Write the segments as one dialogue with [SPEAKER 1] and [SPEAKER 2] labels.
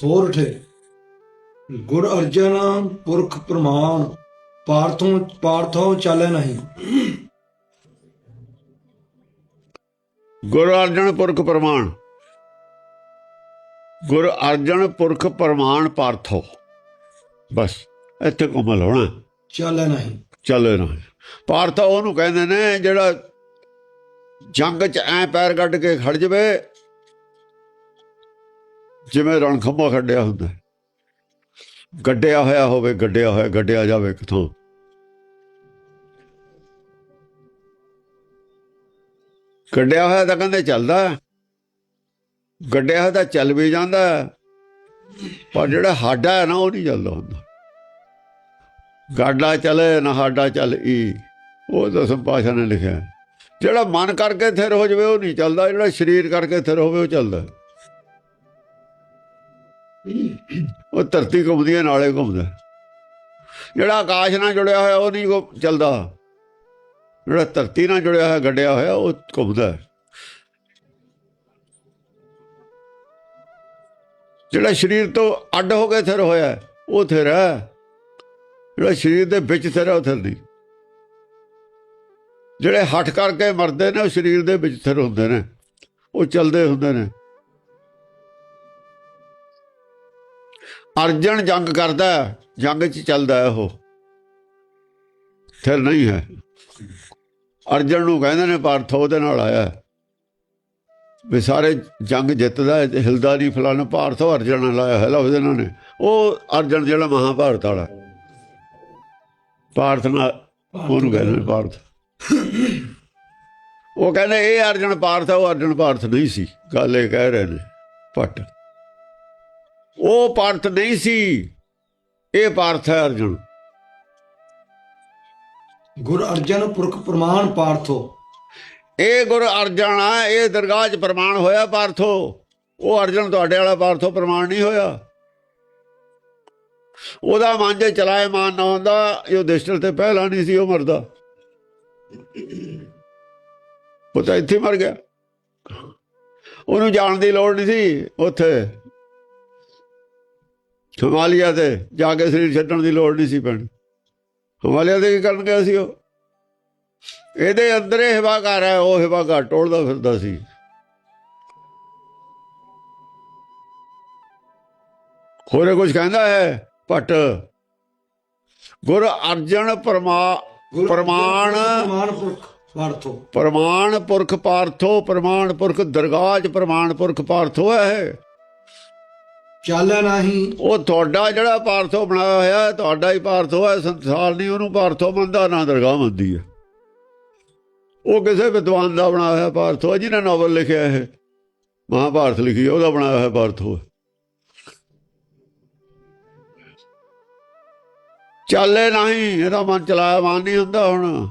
[SPEAKER 1] ਸੋਰਠ ਗੁਰ ਅਰਜਨ ਪੁਰਖ ਪ੍ਰਮਾਣ ਪਾਰਥੋਂ ਪਾਰਥੋਂ ਚੱਲੇ ਨਹੀਂ।
[SPEAKER 2] ਗੁਰ ਅਰਜਨ ਪੁਰਖ ਪ੍ਰਮਾਣ। ਗੁਰ ਅਰਜਨ ਪੁਰਖ ਪ੍ਰਮਾਣ ਪਾਰਥੋ। ਬਸ ਇੱਥੇ ਕੋਮਲ ਹੋਣਾ।
[SPEAKER 1] ਚੱਲੇ ਨਹੀਂ।
[SPEAKER 2] ਚੱਲੇ ਨਾ ਪਾਰਥੋ ਉਹਨੂੰ ਕਹਿੰਦੇ ਨੇ ਜਿਹੜਾ ਜੰਗ 'ਚ ਐ ਪੈਰ ਕੱਢ ਕੇ ਖੜ ਜਵੇ ਜਿਵੇਂ ਰਣਖੰਭਾ ਖੱਡਿਆ ਹੁੰਦਾ ਗੱਡਿਆ ਹੋਇਆ ਹੋਵੇ, ਗੱਡਿਆ ਹੋਇਆ, ਗੱਡਿਆ ਜਾਵੇ ਕਿਥੋਂ। ਗੱਡਿਆ ਹੋਇਆ ਤਾਂ ਕਹਿੰਦੇ ਚੱਲਦਾ ਗੱਡਿਆ ਹੋਇਆ ਤਾਂ ਚੱਲ ਵੀ ਜਾਂਦਾ ਪਰ ਜਿਹੜਾ ਹਾਡਾ ਹੈ ਨਾ, ਉਹ ਨਹੀਂ ਚੱਲਦਾ ਹੁੰਦਾ। ਗਾਡਾ ਚਲੇ, ਨਾ ਹਾਡਾ ਚੱਲ ਈ। ਉਹ ਦਸਮ ਪਾਸ਼ਾ ਨੇ ਲਿਖਿਆ। ਜਿਹੜਾ ਮਨ ਕਰਕੇ ਥਿਰ ਹੋ ਜਾਵੇ, ਉਹ ਨਹੀਂ ਚੱਲਦਾ। ਜਿਹੜਾ ਸਰੀਰ ਕਰਕੇ ਥਿਰ ਹੋਵੇ, ਉਹ ਚੱਲਦਾ ਉਹ ਧਰਤੀ ਘੁੰਮਦੀ ਹੈ, ਨਾਲੇ ਘੁੰਮਦਾ। ਜਿਹੜਾ ਆਕਾਸ਼ ਨਾਲ ਜੁੜਿਆ ਹੋਇਆ, ਉਹ ਨਹੀਂ ਚੱਲਦਾ। ਜਿਹੜਾ ਧਰਤੀ ਨਾਲ ਜੁੜਿਆ ਹੋਇਆ, ਗੱਡਿਆ ਹੋਇਆ, ਉਹ ਘੁੰਮਦਾ ਜਿਹੜਾ ਸਰੀਰ ਤੋਂ ਅੱਡ ਹੋ ਕੇ ਥਿਰ ਹੋਇਆ, ਉਹ ਥਿਰ ਹੈ। ਜਿਹੜਾ ਸਰੀਰ ਦੇ ਵਿੱਚ ਥਿਰ ਹੈ, ਉਹ ਥਿਰ ਨਹੀਂ। ਜਿਹੜੇ ਹੱਠ ਕਰਕੇ ਮਰਦੇ ਨੇ, ਉਹ ਸਰੀਰ ਦੇ ਵਿੱਚ ਥਿਰ ਹੁੰਦੇ ਨੇ। ਉਹ ਚੱਲਦੇ ਹੁੰਦੇ ਨੇ। ਅਰਜਨ ਜੰਗ ਕਰਦਾ ਜੰਗ 'ਚ ਚੱਲਦਾ ਉਹ। ਫਿਰ ਨਹੀਂ ਹੈ। ਅਰਜਨ ਨੂੰ ਕਹਿੰਦੇ ਨੇ ਪਾਰਥ ਉਹਦੇ ਨਾਲ ਆਇਆ ਵੀ ਸਾਰੇ ਜੰਗ ਜਿੱਤਦਾ ਹਿਲਦਾ ਨਹੀਂ ਫਲਾਣਾ ਭਾਰਤ ਅਰਜਨ ਨਾਲ ਆਇਆ ਹੈ। ਲਫ਼ਜ਼ ਇਹਨਾਂ ਨੇ। ਉਹ ਅਰਜਨ ਜਿਹੜਾ ਮਹਾਭਾਰਤ ਵਾਲਾ। ਭਾਰਤ ਨਾਲ ਉਹਨੂੰ ਕਹਿੰਦੇ ਨੇ ਭਾਰਤ ਉਹ ਕਹਿੰਦੇ ਇਹ ਅਰਜਨ ਪਾਰਥ ਉਹ ਅਰਜਨ ਪਾਰਥ ਨਹੀਂ ਸੀ। ਗੱਲ ਇਹ ਕਹਿ ਰਹੇ ਨੇ। ਪਟ ਉਹ ਪਾਰਥ ਨਹੀਂ ਸੀ। ਇਹ ਪਾਰਥ ਹੈ ਅਰਜਨ।
[SPEAKER 1] ਗੁਰ ਅਰਜਨ ਪੁਰਖ ਪ੍ਰਮਾਣ ਪਾਰਥੋ।
[SPEAKER 2] ਇਹ ਗੁਰ ਅਰਜਨ ਆ ਇਹ ਦਰਗਾਹ 'ਚ ਪ੍ਰਮਾਣ ਹੋਇਆ ਪਾਰਥੋ। ਉਹ ਅਰਜਨ ਤੁਹਾਡੇ ਵਾਲਾ ਪਾਰਥੋ ਪ੍ਰਮਾਣ ਨਹੀਂ ਹੋਇਆ। ਉਹਦਾ ਮਨ ਜੇ ਚਲਾਏ ਮਾਨ ਨਾ ਹੁੰਦਾ ਇਹ ਦਿਸ਼ਟਲ ਤੇ ਪਹਿਲਾਂ ਨਹੀਂ ਸੀ ਉਹ ਮਰਦਾ। ਉਹ ਤਾਂ ਇੱਥੇ ਮਰ ਗਿਆ। ਉਹਨੂੰ ਜਾਣ ਦੀ ਲੋੜ ਨਹੀਂ ਸੀ ਉੱਥੇ। ਹਿਮਾਲਿਆ ਤੇ ਜਾ ਕੇ ਸਰੀਰ ਛੱਡਣ ਦੀ ਲੋੜ ਨਹੀਂ ਸੀ ਪੈਣੀ। ਹਿਮਾਲਿਆ ਤੇ ਕੀ ਕਰਨ ਗਿਆ ਸੀ ਉਹ? ਇਹਦੇ ਅੰਦਰ ਇਹ ਹਿਵਾਕਾਰ ਹੈ ਉਹ ਹਿਵਾਕਾਰ ਟੋਲਦਾ ਫਿਰਦਾ ਸੀ। ਹੋਰੇ ਕੁਝ ਕਹਿੰਦਾ ਹੈ? ਭੱਟ। ਗੁਰ ਅਰਜਨ ਪਰਮਾ ਪ੍ਰਮਾਣ
[SPEAKER 1] ਪ੍ਰਮਾਣ ਪੁਰਖ ਪਾਰਥੋ।
[SPEAKER 2] ਪ੍ਰਮਾਣ ਪੁਰਖ ਪਾਰਥੋ ਪ੍ਰਮਾਣ ਪੁਰਖ ਦਰਗਾਹ 'ਚ ਪ੍ਰਮਾਣ ਪੁਰਖ ਪਾਰਥੋ ਹੈ।
[SPEAKER 1] ਚੱਲ ਨਹੀਂ
[SPEAKER 2] ਉਹ ਤੁਹਾਡਾ ਜਿਹੜਾ ਪਾਰਥੋ ਬਣਾਇਆ ਹੋਇਆ ਹੈ, ਤੁਹਾਡਾ ਹੀ ਪਾਰਥੋ ਹੈ ਸੰਸਾਰ ਨਹੀਂ ਉਹਨੂੰ ਪਾਰਥੋ ਮੰਨਦਾ ਨਾ ਦਰਗਾਹ ਮੰਨਦੀ ਹੈ। ਉਹ ਕਿਸੇ ਵਿਦਵਾਨ ਦਾ ਬਣਾਇਆ ਹੋਇਆ ਪਾਰਥੋ ਹੈ ਜਿਹਨੇ ਨਾਵਲ ਲਿਖਿਆ ਹੈ। ਮਹਾਭਾਰਤ ਲਿਖੀ ਉਹਦਾ ਬਣਾਇਆ ਹੋਇਆ ਪਾਰਥੋ ਹੈ। ਚੱਲੇ ਨਹੀਂ ਇਹਦਾ ਮਨ ਚਲਾਇਆ ਮਨ ਨਹੀਂ ਹੁੰਦਾ ਹੁਣ।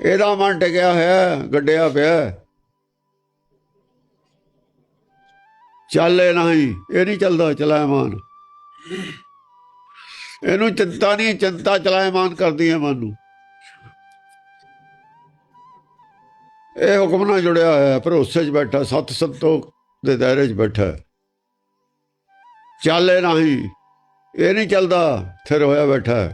[SPEAKER 2] ਇਹਦਾ ਮਨ ਟਿਕਿਆ ਹੋਇਆ ਗੱਡਿਆ ਪਿਆ। ਚੱਲੇ ਨਹੀਂ, ਇਹ ਨਹੀਂ ਚੱਲਦਾ ਚਲਾਇਮਾਨ। ਇਹਨੂੰ ਚਿੰਤਾ ਨਹੀਂ, ਚਿੰਤਾ ਚਲਾਇਮਾਨ ਕਰਦੀ ਹੈ ਮਨ ਨੂੰ। ਇਹ ਹੁਕਮ ਨਾਲ ਜੁੜਿਆ ਹੋਇਆ ਭਰੋਸੇ 'ਚ ਬੈਠਾ, ਸਤ ਸੰਤੋਖ ਦੇ ਦਾਇਰੇ 'ਚ ਬੈਠਾ ਚੱਲੇ ਨਹੀਂ, ਇਹ ਨਹੀਂ ਚੱਲਦਾ ਥਿਰ ਹੋਇਆ ਬੈਠਾ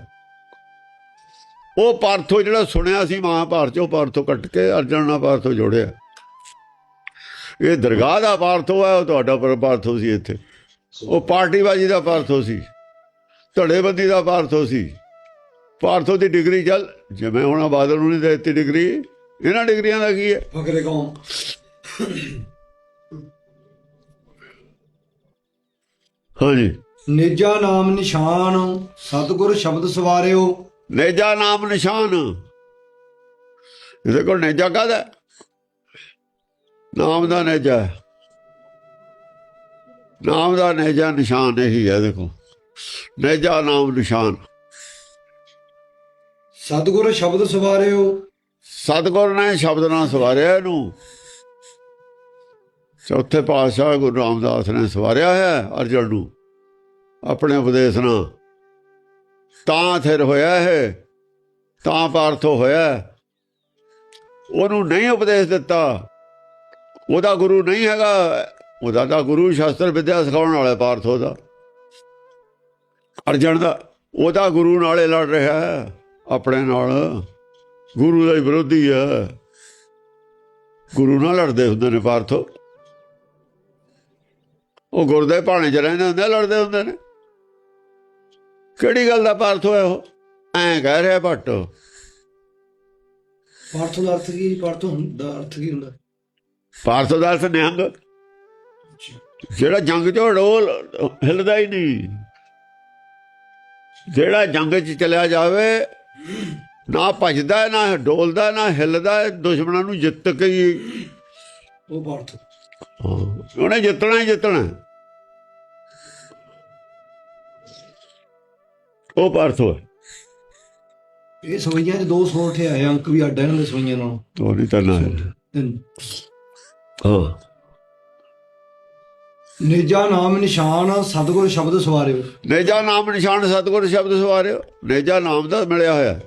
[SPEAKER 2] ਉਹ ਪਾਰਥੋ ਜਿਹੜਾ ਸੁਣਿਆ ਸੀ, ਮਹਾਭਾਰਤ 'ਚ, ਉਹ ਪਾਰਥੋ ਕੱਟ ਕੇ ਅਰਜਨ ਨਾਲ ਪਾਰਥੋ ਜੋੜਿਆ। ਇਹ ਦਰਗਾਹ ਦਾ ਪਾਰਥੋ ਹੈ ਉਹ ਤੁਹਾਡਾ ਪਰ ਪਾਰਥੋ ਸੀ ਇੱਥੇ। ਉਹ ਪਾਰਟੀਬਾਜੀ ਦਾ ਪਾਰਥੋ ਸੀ ਧੜੇਬੰਦੀ ਦਾ ਪਾਰਥੋ ਸੀ। ਪਾਰਥੋ ਦੀ ਡਿਗਰੀ ਚੱਲ ਜਿਵੇਂ ਹੁਣ ਬਾਦਲ ਨੂੰ ਨਹੀਂ ਦਿੱਤੀ ਡਿਗਰੀ ਇਹਨਾਂ ਡਿਗਰੀਆਂ ਦਾ ਕੀ ਹੈ?
[SPEAKER 1] ਫਕਰੇ ਕੌਮ।
[SPEAKER 2] ਹਾਂਜੀ।
[SPEAKER 1] ਨੇਜਾ ਨਾਮ ਨਿਸ਼ਾਨ ਸਤਿਗੁਰ ਸ਼ਬਦ ਸਵਾਰਿਓ।
[SPEAKER 2] ਨੇਜਾ ਨਾਮ ਨਿਸ਼ਾਨ। ਇਹਦੇ ਕੋਲ ਨੇਜਾ ਕਾਹਦਾ ਹੈ? ਨਾਮ ਦਾ ਨੇਜਾ। ਨਾਮ ਦਾ ਨੇਜਾ ਨਿਸ਼ਾਨ ਇਹੀ ਹੈ ਦੇਖੋ। ਨੇਜਾ ਨਾਮ ਨਿਸ਼ਾਨ।
[SPEAKER 1] ਸਤਿਗੁਰ ਸ਼ਬਦ ਸਵਾਰਿਓ।
[SPEAKER 2] ਸਤਿਗੁਰ ਨੇ ਸ਼ਬਦ ਨਾਲ ਸਵਾਰਿਆ ਇਹਨੂੰ। ਚੌਥੇ ਪਾਤਸ਼ਾਹ ਗੁਰੂ ਰਾਮਦਾਸ ਨੇ ਸਵਾਰਿਆ ਹੈ ਅਰਜਨ ਨੂੰ ਆਪਣੇ ਉਪਦੇਸ਼ ਨਾਲ। ਤਾਂ ਥਿਰ ਹੋਇਆ ਹੈ ਤਾਂ ਪਾਰਥੋ ਹੋਇਆ। ਉਹਨੂੰ ਨਹੀਂ ਉਪਦੇਸ਼ ਦਿੱਤਾ। ਉਹਦਾ ਗੁਰੂ ਨਹੀਂ ਹੈਗਾ। ਉਹਦਾ ਤਾਂ ਗੁਰੂ ਸ਼ਾਸਤਰ ਵਿਦਿਆ ਸਿਖਾਉਣ ਵਾਲਾ ਪਾਰਥੋ ਦਾ ਅਰਜਨ ਦਾ, ਉਹਦਾ ਗੁਰੂ ਨਾਲੇ ਲੜ ਰਿਹਾ ਆਪਣੇ ਨਾਲ ਗੁਰੂ ਦਾ ਵਿਰੋਧੀ ਹੈ। ਗੁਰੂ ਨਾਲ ਲੜਦੇ ਹੁੰਦੇ ਨੇ ਪਾਰਥੋ। ਉਹ ਗੁਰਦੇ ਭਾਣੇ ਚ ਰਹਿੰਦੇ ਹੁੰਦੇ ਲੜਦੇ ਹੁੰਦੇ ਨੇ। ਕਿਹੜੀ ਗੱਲ ਦਾ ਪਾਰਥੋ ਹੈ ਉਹ? ਐਂ ਕਹਿ ਰਿਹਾ ਭੱਟ।
[SPEAKER 1] ਪਾਰਥ ਦਾ ਅਰਥ ਕੀ? ਪਾਰਥ ਹੁੰਦਾ ਅਰਥ ਕੀ ਹੁੰਦਾ?
[SPEAKER 2] ਦਾ ਅਰਥ ਨਿਹੰਗ। ਜਿਹੜਾ ਜੰਗ ਚੋਂ ਡੋਲ ਹਿਲਦਾ ਹੀ ਨਹੀਂ। ਜਿਹੜਾ ਜੰਗ 'ਚ ਚਲਿਆ ਜਾਵੇ ਨਾ ਭਜਦਾ ਨਾ ਡੋਲਦਾ ਨਾ ਹਿਲਦਾ ਦੁਸ਼ਮਣਾਂ ਨੂੰ ਜਿੱਤ ਕੇ ਹੀ
[SPEAKER 1] ਉਹ ਪਾਰਥ
[SPEAKER 2] ਉਹਨੇ ਜਿੱਤਣਾ ਹੀ ਜਿੱਤਣਾ। ਉਹ ਪਾਰਥੋ ਹੈ
[SPEAKER 1] ਇਹ ਸਵਈਆਂ 'ਚ ਦੋ ਸੌ ਆਏ ਅੰਕ ਵੀ ਅੱਡ ਇਹਨਾਂ ਦੇ ਸਵਈਆਂ ਨਾਲੋਂ।
[SPEAKER 2] ਉਹ ਨਹੀਂ ਕਰਨਾ ਹੈ
[SPEAKER 1] ਤਿੰਨ।
[SPEAKER 2] ਹਾਂ।
[SPEAKER 1] ਨੇਜਾ ਨਾਮ ਨਿਸ਼ਾਨ ਸਤਗੁਰ ਸ਼ਬਦ ਸਵਾਰਿਓ।
[SPEAKER 2] ਨੇਜਾ ਨਾਮ ਨਿਸ਼ਾਨ ਸਤਿਗੁਰ ਸ਼ਬਦ ਸਵਾਰਿਓ। ਨੇਜਾ ਨਾਮ ਦਾ ਮਿਲਿਆ ਹੋਇਆ।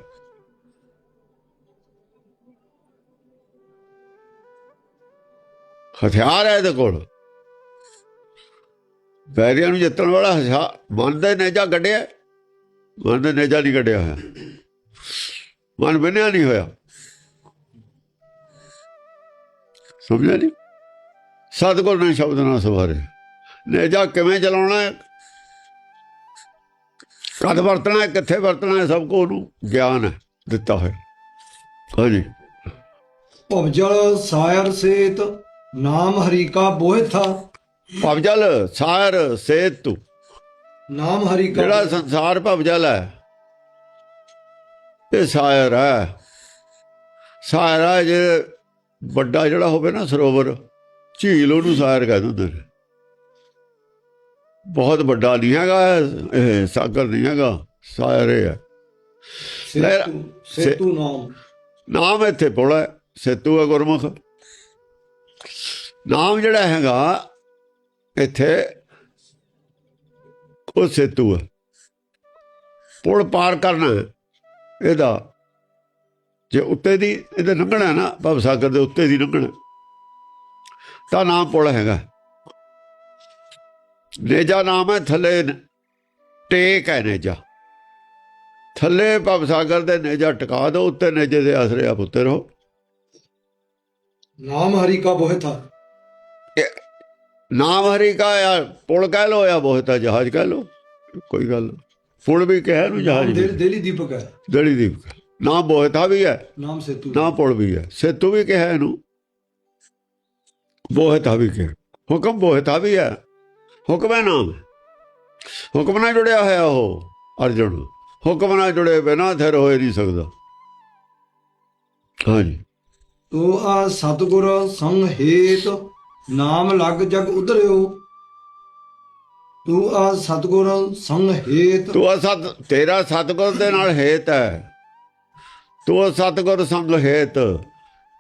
[SPEAKER 2] ਹਥਿਆਰ ਹੈ ਇਹਦੇ ਕੋਲ। ਵੈਰੀਆਂ ਨੂੰ ਜਿੱਤਣ ਵਾਲਾ ਹਥਿਆਰ। ਮਨ ਦੇ ਨੇਜਾ ਗੱਡਿਆ ਮਨ ਦੇ ਨੇਜਾ ਨਹੀਂ ਗੱਡਿਆ ਹੋਇਆ। ਮਨ ਬਿਨਿਆ ਨਹੀਂ ਹੋਇਆ। ਸਮਝਿਆ ਨਹੀਂ ਸਤਿਗੁਰ ਨੇ ਸ਼ਬਦ ਨਾਲ ਸਵਾਰੇ। ਨੇਜਾ ਕਿਵੇਂ ਚਲਾਉਣਾ ਹੈ? ਕਦ ਵਰਤਣਾ ਹੈ? ਕਿੱਥੇ ਵਰਤਣਾ ਹੈ? ਸਭ ਕੋ ਉਹਨੂੰ ਗਿਆਨ ਹੈ ਦਿੱਤਾ ਹੋਇਆ। ਹਾਂਜੀ।
[SPEAKER 1] ਭਵਜਲ ਸਾਇਰ ਸੇਤ ਨਾਮ ਹਰੀ ਕਾ ਬੋਹਿਥਾ।
[SPEAKER 2] ਭਵਜਲ ਸਾਰ ਸੇਤੂ।
[SPEAKER 1] ਨਾਮ ਹਰੀ ਕਾ
[SPEAKER 2] ਜਿਹੜਾ ਸੰਸਾਰ ਭਵਜਲ ਹੈ ਇਹ ਸਾਇਰ ਹੈ। ਸਾਇਰ ਜੇ ਵੱਡਾ ਜਿਹੜਾ ਹੋਵੇ ਨਾ ਸਰੋਵਰ। ਝੀਲ ਉਹਨੂੰ ਸਾਇਰ ਕਹਿ ਦਿੰਦੇ ਨੇ। ਬਹੁਤ ਵੱਡਾ ਨਹੀਂ ਹੈਗਾ ਇਹ ਸਾਗਰ ਨਹੀਂ ਹੈਗਾ ਸਾਇਰ ਇਹ ਹੈ
[SPEAKER 1] ਸੇਤੂ ਨਾਮ।
[SPEAKER 2] ਨਾਮ ਇੱਥੇ ਹੈ, ਸੇਤੂ ਹੈ ਗੁਰਮੁਖ। ਨਾਮ ਜਿਹੜਾ ਹੈਗਾ ਇੱਥੇ ਉਹ ਸੇਤੂ ਹੈ। ਪੁਲ ਪਾਰ ਕਰਨਾ ਇਹਦਾ। ਜੇ ਉੱਤੇ ਦੀ ਇਹਦੇ ਲੰਘਣਾ ਨਾ ਭਵ ਸਾਗਰ ਦੇ ਉੱਤੇ ਦੀ ਲੰਘਣਾ। ਤਾਂ ਨਾਮ ਪੁਲ ਹੈਗਾ। ਨੇਜਾ ਨਾਮ ਹੈ ਥੱਲੇ ਟੇਕ ਹੈ ਨੇਜਾ। ਥੱਲੇ ਭਵ ਸਾਗਰ ਦੇ ਨੇਜਾ ਟਿਕਾ ਦਿਓ ਉੱਤੇ ਨੇਜੇ ਦੇ ਆਸਰੇ ਆਪ ਉੱਤੇ ਰਹੋ।
[SPEAKER 1] ਨਾਮ ਹਰੀ ਕਾ ਬੋਹਿਥਾ
[SPEAKER 2] ਨਾਮ ਹਰੀ ਕਾ ਯਾਰ ਪੁਲ ਕਹਿ ਲੋ ਜਾਂ ਬਹੁਤਾ ਜਹਾਜ਼ ਕਹਿ ਲੋ ਕੋਈ ਗੱਲ। ਪੁਲ ਵੀ ਕਹਿ ਨੂੰ ਜਹਾਜ਼
[SPEAKER 1] ਨਾਮ ਦੇਲੀ ਦੇਲੀ ਦੀਪਕ ਹੈ।
[SPEAKER 2] ਦੜੀ ਦੀਪ ਨਾਮ ਬਹੁਤਾ ਵੀ ਹੈ
[SPEAKER 1] ਨਾਮ ਸੇਤੂ।
[SPEAKER 2] ਨਾ ਪੁਲ ਵੀ ਹੈ। ਸੇਤੂ ਵੀ ਕਿਹਾ ਇਹਨੂੰ। ਬਹੁਤਾ ਵੀ ਕਿਹਾ ਹੁਕਮ ਬਹੁਤਾ ਵੀ ਹੈ। ਹੁਕਮ ਹੈ ਨਾਮ। ਹੁਕਮ ਨਾਲ ਜੁੜਿਆ ਹੋਇਆ ਉਹ ਅਰਜੁਨ। ਹੁਕਮ ਨਾਲ ਜੁੜੇ ਬਿਨਾ ਥਿਰ ਹੋਏ ਨਹੀਂ ਸਕਦਾ। ਹਾਂਜੀ
[SPEAKER 1] ਤੋ ਆ ਸਤਗੁਰ ਸੰਗ ਹੇਤ ਨਾਮ ਲਗ ਜਗ ਉਧਰਿਓ। ਤੂੰ ਆ ਸਤਗੁਰ ਸੰਗ ਹੇਤ
[SPEAKER 2] ਤੂੰ ਆ ਸਤ ਤੇਰਾ ਸਤਗੁਰ ਦੇ ਨਾਲ ਹੇਤ ਹੈ। ਤੂੰ ਸਤਗੁਰ ਸੰਗ ਹੇਤ।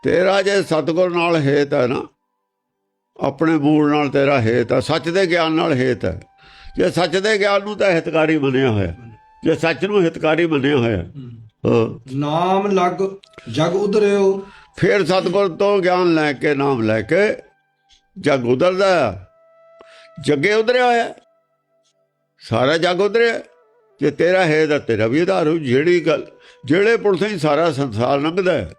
[SPEAKER 2] ਤੇਰਾ ਜੇ ਸਤਗੁਰ ਨਾਲ ਹੇਤ ਹੈ ਨਾ ਆਪਣੇ ਮੂਲ ਨਾਲ ਤੇਰਾ ਹੇਤ ਹੈ ਸੱਚ ਦੇ ਗਿਆਨ ਨਾਲ ਹੇਤ ਹੈ ਜੇ ਸੱਚ ਦੇ ਗਿਆਨ ਨੂੰ ਤਾਂ ਹਿਤਕਾਰੀ ਮੰਨਿਆ ਹੋਇਆ। ਜੇ ਸੱਚ ਨੂੰ ਹਿਤਕਾਰੀ ਮੰਨਿਆ ਹੋਇਆ।
[SPEAKER 1] ਨਾਮ ਲਗ ਜਗ ਉਧਰਿਓ।
[SPEAKER 2] ਫਿਰ ਸਤਗੁਰ ਤੋਂ ਗਿਆਨ ਲੈ ਕੇ ਨਾਮ ਲੈ ਕੇ ਜਗ ਉਧਰਦਾ। ਜੱਗੇ ਉਧਰਿਆ ਹੋਇਆ। ਸਾਰਾ ਜਗ ਉਧਰਿਆ। ਜੇ ਤੇਰਾ ਹੈ ਤਾਂ ਤੇਰਾ ਵੀ ਆਧਾਰ ਹੋ। ਜਿਹੜੀ ਗੱਲ ਜਿਹੜੇ ਪੁਰਸੇ ਸਾਰਾ ਸੰਸਾਰ ਲੰਘਦਾ ਹੈ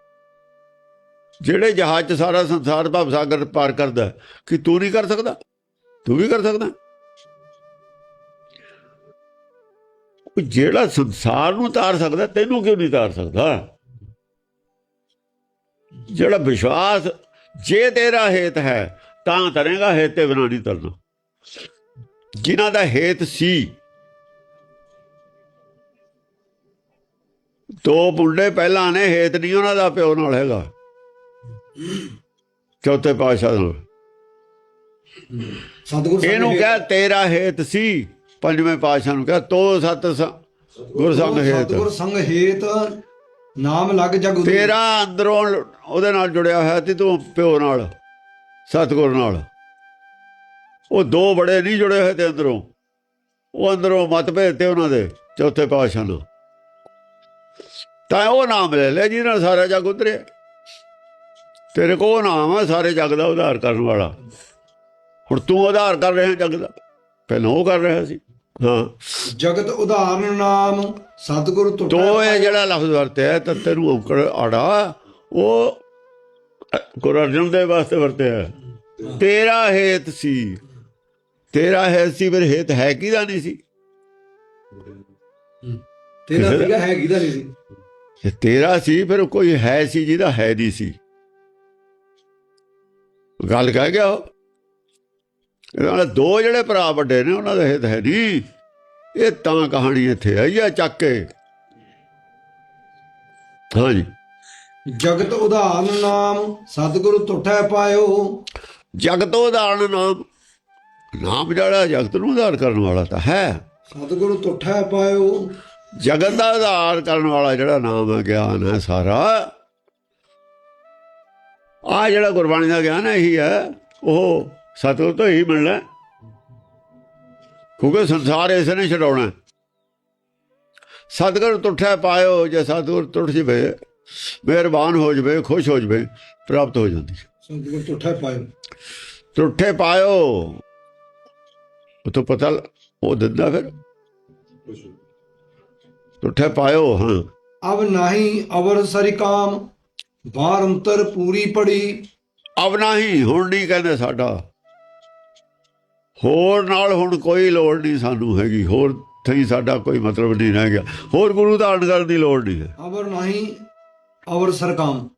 [SPEAKER 2] ਜਿਹੜੇ ਜਹਾਜ਼ 'ਚ ਸਾਰਾ ਸੰਸਾਰ ਭਵ ਸਾਗਰ ਪਾਰ ਕਰਦਾ ਕਿ ਤੂੰ ਨਹੀਂ ਕਰ ਸਕਦਾ? ਤੂੰ ਵੀ ਕਰ ਸਕਦਾ? ਜਿਹੜਾ ਸੰਸਾਰ ਨੂੰ ਤਾਰ ਸਕਦਾ, ਤੈਨੂੰ ਕਿਉਂ ਨਹੀਂ ਤਾਰ ਸਕਦਾ? ਜਿਹੜਾ ਵਿਸ਼ਵਾਸ, ਜੇ ਤੇਰਾ ਹੇਤ ਹੈ, ਤਾਂ ਤਰੇਗਾ ਹੇਤ ਤੇ ਬਿਨਾਂ ਨਹੀਂ ਤਰਨਾ। ਜਿਨ੍ਹਾਂ ਦਾ ਹੇਤ ਸੀ, ਦੋ ਮੁੰਡੇ ਪਹਿਲਾਂ ਨੇ, ਹੇਤ ਨਹੀਂ ਉਹਨਾਂ ਦਾ, ਪਿਓ ਨਾਲ ਹੈਗਾ। ਚੌਥੇ ਪਾਤਸ਼ਾਹ
[SPEAKER 1] ਸਤਗੁਰ
[SPEAKER 2] ਇਹਨੂੰ। ਕਿਹਾ ਤੇਰਾ ਹੇਤ ਸੀ ਪੰਜਵੇਂ ਪਾਤਸ਼ਾਹ ਨੂੰ ਕਿਹਾ ਤੋ ਸਤ ਗੁਰ ਸੰਗ ਹੇਤ।
[SPEAKER 1] ਸਤਗੁਰ ਸੰਗ ਹੇਤ ਨਾਮ ਲਗ ਜਗ
[SPEAKER 2] ਤੇਰਾ ਅੰਦਰੋਂ ਉਹਦੇ ਨਾਲ ਜੁੜਿਆ ਹੋਇਆ ਤੇ ਤੂੰ ਪਿਓ ਨਾਲ ਸਤਿਗੁਰ ਨਾਲ। ਉਹ ਦੋ ਬੜੇ ਨਹੀਂ ਜੁੜੇ ਹੋਏ ਤੇ ਅੰਦਰੋਂ। ਉਹ ਅੰਦਰੋਂ ਮਤਭੇਦ ਤੇ ਉਹਨਾਂ ਦੇ ਚੌਥੇ ਪਾਤਸ਼ਾਹ ਨਾਲ ਤਾਂ ਉਹ ਨਾਮ ਲੈ ਜਿਹਦੇ ਨਾਲ ਸਾਰਾ ਜਗ ਉਤਰਿਆ। ਤੇਰੇ ਕੋਲ ਨਾਮ ਆ ਸਾਰੇ ਜਗ ਦਾ ਉਧਾਰ ਕਰਨ ਵਾਲਾ। ਹੁਣ ਤੂੰ ਆਧਾਰ ਕਰ ਰਿਹਾ ਜਗ ਦਾ। ਪਹਿਲਾਂ ਉਹ ਕਰ ਰਿਹਾ ਸੀ। ਹਾਂ।
[SPEAKER 1] ਜਗਤ ਉਦਾਹਰਨ ਨਾਮ ਸਤਿਗੁਰ
[SPEAKER 2] ਤੋ
[SPEAKER 1] ਟੁੱਟਾ
[SPEAKER 2] ਇਹ ਜਿਹੜਾ ਲਫ਼ਜ਼ ਵਰਤਿਆ ਤਾਂ ਤੈਨੂੰ ਔਕੜ ਆੜਾ। ਉਹ ਗੁਰੂ ਅਰਜਨ ਦੇ ਵਾਸਤੇ ਵਰਤਿਆ। ਤੇਰਾ ਹੇਤ ਸੀ। ਤੇਰਾ ਹੇਤ ਸੀ ਫਿਰ ਹੇਤ ਹੈ ਕਿਹਦਾ ਨਹੀਂ ਸੀ?
[SPEAKER 1] ਤੇਰਾ ਸੀਗਾ ਹੈ ਕਿਹਦਾ ਨਹੀਂ ਸੀ?
[SPEAKER 2] ਤੇਰਾ ਸੀ ਫਿਰ ਕੋਈ ਹੈ ਸੀ ਜਿਹਦਾ ਹੈ ਨਹੀਂ ਸੀ। ਗੱਲ ਕਹਿ ਗਿਆ ਉਹ। ਇਹਨਾਂ ਦੇ ਦੋ ਜਿਹੜੇ ਭਰਾ ਵੱਡੇ ਨੇ ਉਹਨਾਂ ਦਾ ਹਿੱਤ ਹੈ ਨਹੀਂ। ਇਹ ਤਾਂ ਕਹਾਣੀ ਇੱਥੇ ਆਈ ਆ ਚੱਕ ਕੇ। ਹਾਂਜੀ।
[SPEAKER 1] ਜਗਤ ਉਦਾਹਰਨ ਨਾਮ ਸਤਿਗੁਰ ਟੁੱਟਾ ਪਾਇਓ।
[SPEAKER 2] ਜਗਤ ਉਦਾਹਰਣ ਨਾਮ। ਨਾਮ ਜਿਹੜਾ ਜਗਤ ਨੂੰ ਉਧਾਰ ਕਰਨ ਵਾਲਾ ਤਾਂ ਹੈ।
[SPEAKER 1] ਸਤਿਗੁਰ ਟੁੱਟਾ ਪਾਇਓ।
[SPEAKER 2] ਜਗਤ ਦਾ ਉਧਾਰ ਕਰਨ ਵਾਲਾ ਜਿਹੜਾ ਨਾਮ ਹੈ ਗਿਆਨ ਹੈ ਸਾਰਾ। ਆ ਜਿਹੜਾ ਗੁਰਬਾਣੀ ਦਾ ਗਿਆਨ ਹੈ ਇਹੀ ਹੈ। ਉਹ ਸਤਿਗੁਰ ਤੋਂ ਹੀ ਮਿਲਣਾ। ਕਿਉਂਕਿ ਸੰਸਾਰ ਇਸ ਨੇ ਛਡਾਉਣਾ। ਸਤਿਗੁਰ ਤੁਠੈ ਪਾਇਓ ਜੇ ਸਤਿਗੁਰ ਟੁੱਟ ਜਵੇ ਮਿਹਰਬਾਨ ਹੋ ਜਵੇ ਖੁਸ਼ ਹੋ ਜਵੇ ਪ੍ਰਾਪਤ ਹੋ ਜਾਂਦੀ ਹੈ।
[SPEAKER 1] ਸਤਿਗੁਰ ਟੁੱਟਾ ਪਾਇਓ।
[SPEAKER 2] ਟੁੱਟੇ ਪਾਇਓ। ਉਹ ਤੋਂ ਪਤਾ ਉਹ ਦਿੰਦਾ ਫਿਰ। ਟੁੱਟੇ ਪਾਇਓ ਹਾਂ।
[SPEAKER 1] ਅਬ ਨਹੀਂ ਅਵਰ ਸਰਿ ਕਾਮ। ਬਾਹਰ ਅੰਤਰ ਪੂਰੀ ਪੜੀ।
[SPEAKER 2] ਅਬ ਨਹੀਂ ਹੁਣ ਨਹੀਂ ਕਹਿੰਦੇ ਸਾਡਾ। ਹੋਰ ਨਾਲ ਹੁਣ ਕੋਈ ਲੋੜ ਨਹੀਂ ਸਾਨੂੰ ਹੈਗੀ। ਹੋਰ ਥਈ ਸਾਡਾ ਕੋਈ ਮਤਲਬ ਨਹੀਂ ਰਹਿ ਗਿਆ। ਹੋਰ ਗੁਰੂ ਧਾਰਨ ਕਰਨ ਦੀ ਲੋੜ ਨਹੀਂ ਹੈ।
[SPEAKER 1] ਅਵਰ ਨਹੀਂ ਅਵਰ ਸਰ ਕਾਮ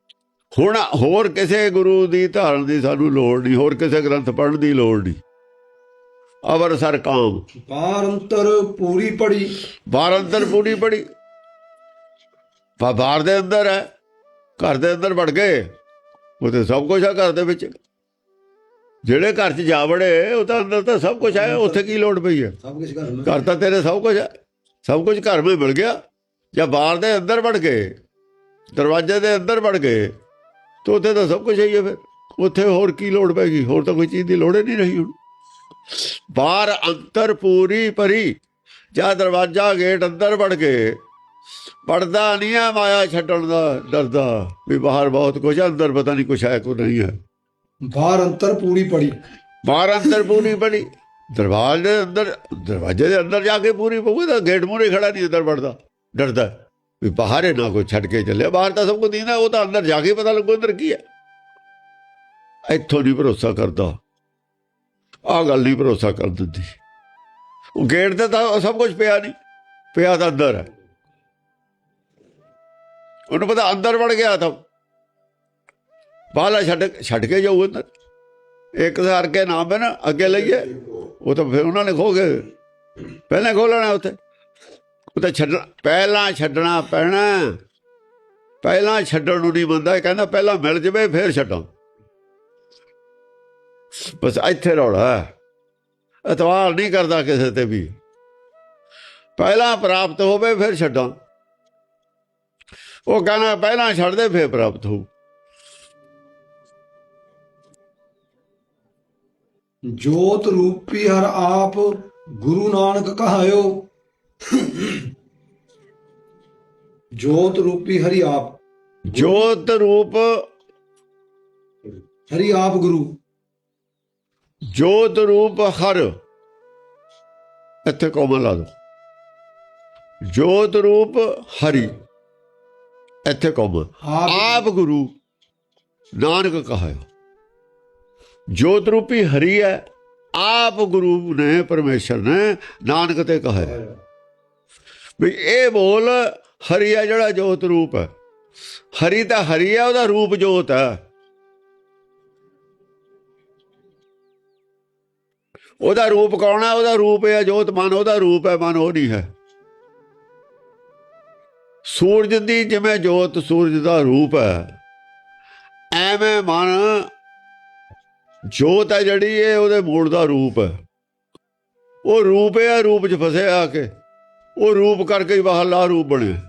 [SPEAKER 2] ਹੁਣ ਹੋਰ ਕਿਸੇ ਗੁਰੂ ਦੀ ਧਾਰਨ ਦੀ ਸਾਨੂੰ ਲੋੜ ਨਹੀਂ। ਹੋਰ ਕਿਸੇ ਗ੍ਰੰਥ ਪੜ੍ਹਨ ਦੀ ਲੋੜ ਨਹੀਂ। ਅਵਰ ਸਰ ਕਾਮ
[SPEAKER 1] ਬਾਹਰ ਅੰਤਰ ਪੂਰੀ ਪੜੀ।
[SPEAKER 2] ਬਾਹਰ ਅੰਦਰ ਪੂਰੀ ਪੜੀ। ਬਾਹਰ ਦੇ ਅੰਦਰ ਹੈ। ਘਰ ਦੇ ਅੰਦਰ ਵੜ ਗਏ। ਉਹ ਤੇ ਸਭ ਕੁਝ ਹੈ ਘਰ ਦੇ ਵਿੱਚ। ਜਿਹੜੇ ਘਰ 'ਚ ਜਾ ਵੜੇ ਉਹ ਤਾਂ ਅੰਦਰ ਤਾਂ ਸਭ ਕੁਝ ਹੈ ਉੱਥੇ ਕੀ ਲੋੜ ਪਈ ਹੈ
[SPEAKER 1] ਸਭ ਕੁਝ ਘਰ
[SPEAKER 2] ਘਰ ਤਾਂ ਤੇਰੇ ਸਭ ਕੁਝ ਹੈ ਸਭ ਕੁਝ ਘਰ ਵਿੱਚ ਮਿਲ ਗਿਆ। ਜਾਂ ਬਾਹਰ ਦੇ ਅੰਦਰ ਵੜ ਗਏ। ਦਰਵਾਜ਼ੇ ਦੇ ਅੰਦਰ ਵੜ ਗਏ। ਤਾਂ ਉੱਥੇ ਤਾਂ ਸਭ ਕੁਝ ਹੈ ਹੀ ਫਿਰ। ਉੱਥੇ ਹੋਰ ਕੀ ਲੋੜ ਪੈਗੀ ਹੋਰ ਤਾਂ ਕੋਈ ਚੀਜ਼ ਦੀ ਲੋੜ ਹੀ ਨਹੀਂ ਰਹੀ ਹੁਣ। ਬਾਹਰ ਅੰਤਰ ਪੂਰੀ ਭਰੀ। ਜਾਂ ਦਰਵਾਜ਼ਾ ਗੇਟ ਅੰਦਰ ਵੜ ਗਏ। ਪੜਦਾ ਨਹੀਂ ਹੈ ਮਾਇਆ ਛੱਡਣ ਦਾ ਡਰਦਾ। ਵੀ ਬਾਹਰ ਬਹੁਤ ਕੁਝ ਹੈ ਅੰਦਰ ਪਤਾ ਨਹੀਂ ਕੁਛ ਹੈ ਕੋ ਨਹੀਂ ਹੈ।
[SPEAKER 1] ਬਾਹਰ ਅੰਤਰ ਪੂਰੀ ਪੜੀ।
[SPEAKER 2] ਬਾਹਰ ਅੰਦਰ ਪੂਰੀ ਬਣੀ ਦਰਵਾਜ਼ੇ ਦੇ ਅੰਦਰ ਦਰਵਾਜ਼ੇ ਦੇ ਅੰਦਰ ਜਾ ਕੇ ਪੂਰੀ ਪਊਗੀ ਗੇਟ ਮੂਹਰੇ ਖੜਾ ਨਹੀਂ ਅੰਦਰ ਵੜਦਾ। ਡਰਦਾ ਵੀ ਬਾਹਰ ਨਾ ਕੋਈ ਛੱਡ ਕੇ ਚੱਲਿਆ ਬਾਹਰ ਤਾਂ ਸਭ ਕੁਝ ਦੀਂਦਾ ਉਹ ਤਾਂ ਅੰਦਰ ਜਾ ਕੇ ਪਤਾ ਲੱਗੂ ਅੰਦਰ ਕੀ ਹੈ। ਇੱਥੋਂ ਨਹੀਂ ਭਰੋਸਾ ਕਰਦਾ। ਆਹ ਗੱਲ ਨਹੀਂ ਭਰੋਸਾ ਕਰ ਦਿੰਦੀ। ਉਹ ਗੇਟ ਤੇ ਤਾਂ ਸਭ ਕੁਝ ਪਿਆ ਨਹੀਂ। ਪਿਆ ਤਾਂ ਅੰਦਰ ਹੈ। ਉਹਨੂੰ ਪਤਾ ਅੰਦਰ ਵੜ ਗਿਆ ਤਾਂ। ਬਾਹਲਾ ਛੱਡ ਛੱਡ ਕੇ ਜਾਊ ਅੰਦਰ। ਇੱਕ ਹਜ਼ਾਰ ਕੇ ਨਾਮ ਹੈ ਨਾ, ਅੱਗੇ ਲਈਏ। ਉਹ ਤਾਂ ਫਿਰ ਉਹਨਾਂ ਨੇ ਖੋ ਗਏ। ਪਹਿਲਾਂ ਖੋਲਣਾ ਉੱਥੇ। ਉਹ ਤਾਂ ਛੱਡ ਪਹਿਲਾਂ ਛੱਡਣਾ ਪੈਣਾ। ਪਹਿਲਾਂ ਛੱਡਣ ਨੂੰ ਨਹੀਂ ਬੰਦਾ ਕਹਿੰਦਾ ਪਹਿਲਾਂ ਮਿਲ ਜਵੇ, ਫਿਰ ਛੱਡਾਂ। ਬਸ ਇੱਥੇ ਰੌਲਾ ਇਤਵਾਰ ਨਹੀਂ ਕਰਦਾ ਕਿਸੇ ਤੇ ਵੀ। ਪਹਿਲਾਂ ਪ੍ਰਾਪਤ ਹੋਵੇ, ਫਿਰ ਛੱਡਾਂ। ਉਹ ਕਹਿੰਦਾ ਪਹਿਲਾਂ ਛੱਡ ਦੇ ਫਿਰ ਪ੍ਰਾਪਤ ਹੋਊ।
[SPEAKER 1] ਜੋਤ ਰੂਪੀ ਹਰ ਆਪ ਗੁਰੂ ਨਾਨਕ ਕਹਾਇਓ। ਜੋਤ ਰੂਪੀ ਹਰੀ ਆਪ।
[SPEAKER 2] ਜੋਤ ਰੂਪ
[SPEAKER 1] ਹਰੀ ਆਪ ਗੁਰੂ।
[SPEAKER 2] ਜੋਤ ਰੂਪ ਹਰ। ਇੱਥੇ ਕੋਮਾ ਲਾ ਦੋ। ਜੋਤ ਰੂਪ ਹਰੀ। ਇੱਥੇ ਕੋਮਾ
[SPEAKER 1] ਆਪ
[SPEAKER 2] ਗੁਰੂ। ਨਾਨਕ ਕਹਾਇਓ। ਜੋਤ ਰੂਪੀ ਹਰੀ ਹੈ ਆਪ ਗੁਰੂ ਨੇ ਪਰਮੇਸ਼ਰ ਨੇ ਨਾਨਕ ਤੇ ਕਹਾਇਆ। ਵੀ ਇਹ ਬੋਲ ਹਰੀ ਹੈ ਜਿਹੜਾ ਜੋਤ ਰੂਪ ਹੈ। ਹਰੀ ਤਾਂ ਹਰੀ ਹੈ ਉਹਦਾ ਰੂਪ ਜੋਤ ਹੈ। ਉਹਦਾ ਰੂਪ ਕੌਣ ਹੈ? ਉਹਦਾ ਰੂਪ ਹੈ ਜੋਤ ਮਨ ਉਹਦਾ ਰੂਪ ਹੈ ਮਨ ਉਹ ਨਹੀਂ ਹੈ। ਸੂਰਜ ਦੀ ਜਿਵੇਂ ਜੋਤ ਸੂਰਜ ਦਾ ਰੂਪ ਹੈ, ਐਵੇਂ ਮਨ ਜੋਤ ਹੈ ਜਿਹੜੀ, ਇਹ ਉਹਦੇ ਮੂਲ ਦਾ ਰੂਪ ਹੈ। ਉਹ ਰੂਪ ਹੈ, ਰੂਪ 'ਚ ਫਸਿਆ ਆ ਕੇ, ਉਹ ਰੂਪ ਕਰਕੇ ਹੀ ਬਾਹਰਲਾ ਰੂਪ ਬਣਿਆ।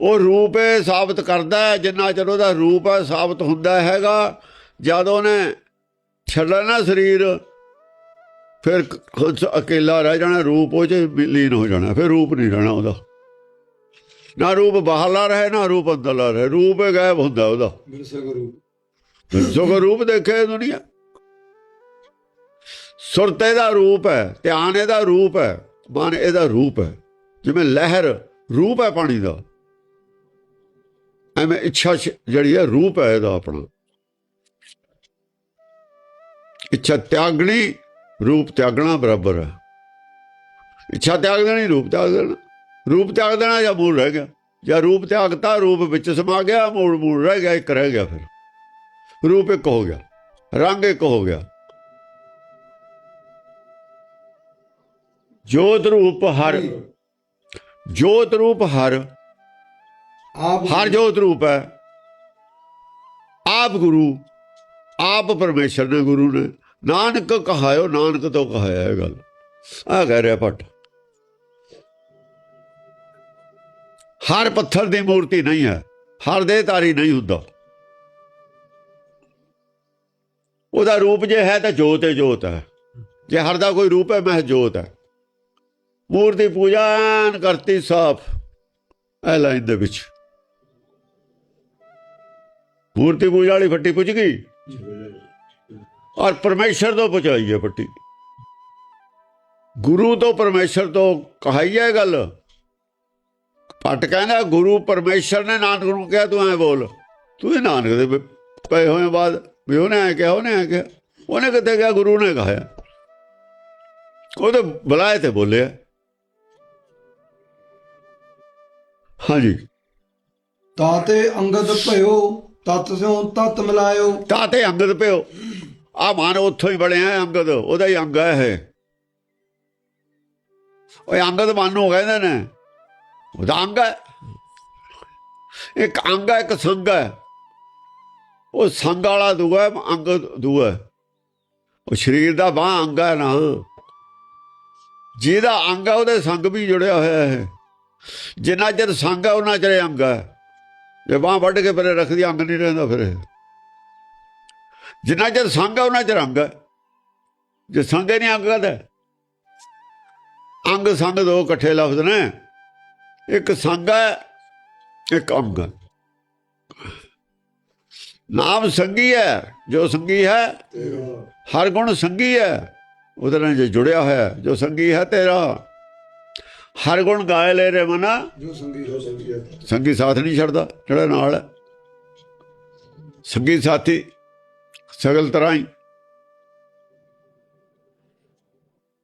[SPEAKER 2] ਉਹ ਰੂਪ ਇਹ ਸਾਬਤ ਕਰਦਾ ਹੈ, ਜਿੰਨਾ ਚਿਰ ਉਹਦਾ ਰੂਪ ਹੈ, ਸਾਬਤ ਹੁੰਦਾ ਹੈਗਾ, ਜਦ ਉਹਨੇ ਛੱਡਣਾ ਸਰੀਰ ਫਿਰ ਹੰਸ ਇਕੱਲਾ ਰਹਿ ਜਾਣਾ ਰੂਪ ਉਹ ਚ ਲੀਨ ਹੋ ਜਾਣਾ ਫਿਰ ਰੂਪ ਨਹੀਂ ਰਹਿਣਾ ਉਹਦਾ। ਨਾ ਰੂਪ ਬਾਹਰਲਾ ਰਹੇ ਨਾ ਰੂਪ ਅੰਦਰਲਾ ਰਹੇ ਰੂਪ ਹੀ ਗਾਇਬ ਹੁੰਦਾ ਉਹਦਾ।
[SPEAKER 1] ਬਿਰਸੇ ਗੁਰੂ
[SPEAKER 2] ਸੋ ਰੂਪ ਦੇਖੇ ਦੁਨੀਆ? ਸੁਰਤ ਇਹਦਾ ਰੂਪ ਹੈ ਧਿਆਨ ਇਹਦਾ ਰੂਪ ਹੈ ਮਨ ਇਹਦਾ ਰੂਪ ਹੈ। ਜਿਵੇਂ ਲਹਿਰ ਰੂਪ ਹੈ ਪਾਣੀ ਦਾ। ਐਵੇਂ ਇੱਛਾ ਜਿਹੜੀ ਹੈ ਰੂਪ ਹੈ ਇਹਦਾ ਆਪਣਾ। ਇੱਛਾ ਤਿਆਗਣੀ ਰੂਪ ਤਿਆਗਣਾ ਬਰਾਬਰ ਹੈ। ਇੱਛਾ ਤਿਆਗ ਦੇਣੀ ਰੂਪ ਤਿਆਗ ਦੇਣਾ। ਰੂਪ ਤਿਆਗ ਦੇਣਾ ਜਾਂ ਮੂਲ ਰਹਿ ਗਿਆ। ਜਾਂ ਰੂਪ ਤਿਆਗਤਾ ਰੂਪ ਵਿੱਚ ਸਮਾ ਗਿਆ ਮੂਲ ਮੂਲ ਰਹਿ ਗਿਆ ਇੱਕ ਰਹਿ ਗਿਆ ਫਿਰ। ਰੂਪ ਇੱਕ ਹੋ ਗਿਆ ਰੰਗ ਇੱਕ ਹੋ ਗਿਆ। ਜੋਤ ਰੂਪ ਹਰ ਜੋਤ ਰੂਪ ਹਰ
[SPEAKER 1] ਆਪ
[SPEAKER 2] ਹਰ ਜੋਤ ਰੂਪ ਹੈ। ਆਪ ਗੁਰੂ ਆਪ ਪਰਮੇਸ਼ਰ ਨੇ ਗੁਰੂ ਨੇ। ਨਾਨਕ ਕਹਾਇਓ, ਨਾਨਕ ਤੋਂ ਕਹਾਇਆ ਇਹ ਗੱਲ। ਆ ਕਹਿ ਰਿਹਾ ਭੱਟ। ਹਰ ਪੱਥਰ ਦੀ ਮੂਰਤੀ ਨਹੀਂ ਹੈ, ਹਰ ਦੇ ਤਾਰੀ ਨਹੀਂ ਹੁੰਦਾ। ਉਹਦਾ ਰੂਪ ਜੇ ਹੈ ਤਾਂ ਜੋਤ ਹੈ ਜੋਤ ਹੈ। ਜੇ ਹਰ ਦਾ ਕੋਈ ਰੂਪ ਹੈ ਮੈਂ ਜੋਤ ਹੈ। ਮੂਰਤੀ ਪੂਜਾ ਐਨ ਕਰਤੀ ਸਾਫ਼, ਇਹ ਲਾਈਨ ਦੇ ਵਿੱਚ। ਮੂਰਤੀ ਪੂਜਾ ਵਾਲੀ ਫੱਟੀ ਪੁੱਜ ਗਈ। ਔਰ ਪਰਮੇਸ਼ਰ ਤੋਂ ਪਹੁੰਚਾਈ ਹੈ ਫੱਟੀ ਗੁਰੂ ਤੋਂ ਪਰਮੇਸ਼ਰ ਤੋਂ ਕਹਾਈ ਹੈ ਗੱਲ। ਪਟ ਕਹਿੰਦਾ ਗੁਰੂ ਪਰਮੇਸ਼ਰ ਨੇ ਨਾਨਕ ਨੂੰ ਕਿਹਾ ਤੂੰ ਐ ਬੋਲ। ਤੂੰ ਇਹ ਨਾਨਕ ਦੇ ਪਏ ਹੋਏ ਬਾਅਦ ਵੀ ਉਹਨੇ ਐ ਕਿਹਾ ਉਹਨੇ ਐ ਕਿਹਾ। ਉਹਨੇ ਕਿੱਥੇ ਕਿਹਾ? ਗੁਰੂ ਨੇ ਕਹਾਇਆ ਉਹ ਤੇ ਬੁਲਾਏ ਤੇ ਬੋਲਿਆ। ਹਾਂਜੀ।
[SPEAKER 1] ਤਾਤੇ ਅੰਗਦ ਭਇਓ ਤਤ ਸਿਓ ਤਤ ਮਿਲਾਇਓ।
[SPEAKER 2] ਤਾਤੇ ਅੰਗਦ ਪਿਓ ਆ ਮਨ ਉੱਥੋਂ ਹੀ ਬਣਿਆ ਅੰਗਦ, ਉਹਦਾ ਹੀ ਅੰਗ ਹੈ ਇਹ। ਉਹ ਅੰਗਦ ਮਨ ਕਹਿੰਦੇ ਨੇ, ਉਹਦਾ ਅੰਗ ਹੈ। ਇੱਕ ਅੰਗ ਹੈ, ਇੱਕ ਸੰਗ ਹੈ। ਉਹ ਸੰਗ ਵਾਲਾ ਦੂਆ ਅੰਗ ਦੂਆ ਹੈ। ਉਹ ਸਰੀਰ ਦਾ ਬਾਹ ਅੰਗ ਹੈ ਨਾ। ਜਿਹਦਾ ਅੰਗ ਹੈ, ਉਹਦੇ ਸੰਗ ਵੀ ਜੁੜਿਆ ਹੋਇਆ ਹੈ। ਜਿੰਨਾ ਚਿਰ ਸੰਗ ਹੈ, ਉਹਨਾਂ ਚਿਰ ਅੰਗ ਹੈ। ਜੇ ਬਾਹ ਵੱਢ ਕੇ ਪਰੇ ਰੱਖਦੀ, ਅੰਗ ਨਹੀਂ ਰਹਿੰਦਾ ਫਿਰ ਇਹ। ਜਿੰਨਾ ਚਿਰ ਸੰਗ ਹੈ ਉਹਨਾਂ ਚਿਰ ਅੰਗ ਹੈ ਜੇ ਸੰਗ ਹੀ ਨਹੀਂ ਅੰਗ ਕਹਦਾ ਅੰਗ ਸੰਗ ਦੋ ਇਕੱਠੇ ਲਫ਼ਜ਼ ਨੇ। ਇੱਕ ਸੰਗ ਹੈ ਇੱਕ ਅੰਗ ਹੈ ਨਾਮ ਸੰਗੀ ਹੈ ਜੋ ਸੰਗੀ ਹੈ ਹਰ ਗੁਣ ਸੰਗੀ ਹੈ ਉਹਦੇ ਨਾਲ ਜੋ ਜੁੜਿਆ ਹੋਇਆ ਹੈ, ਜੋ ਸੰਗੀ ਹੈ ਤੇਰਾ। ਹਰ ਗੁਣ ਗਾਏ ਲੈ ਰੇ ਮਨਾ।
[SPEAKER 1] ਜੋ ਸੰਗੀ ਜੋ ਸੰਗੀ ਹੈ
[SPEAKER 2] ਸੰਗੀ ਸਾਥ ਨਹੀਂ ਛੱਡਦਾ ਜਿਹੜਾ ਨਾਲ ਹੈ। ਸੰਗੀ ਸਾਥੀ ਸਗਲ ਤਰ੍ਹਾਂ ਹੀ।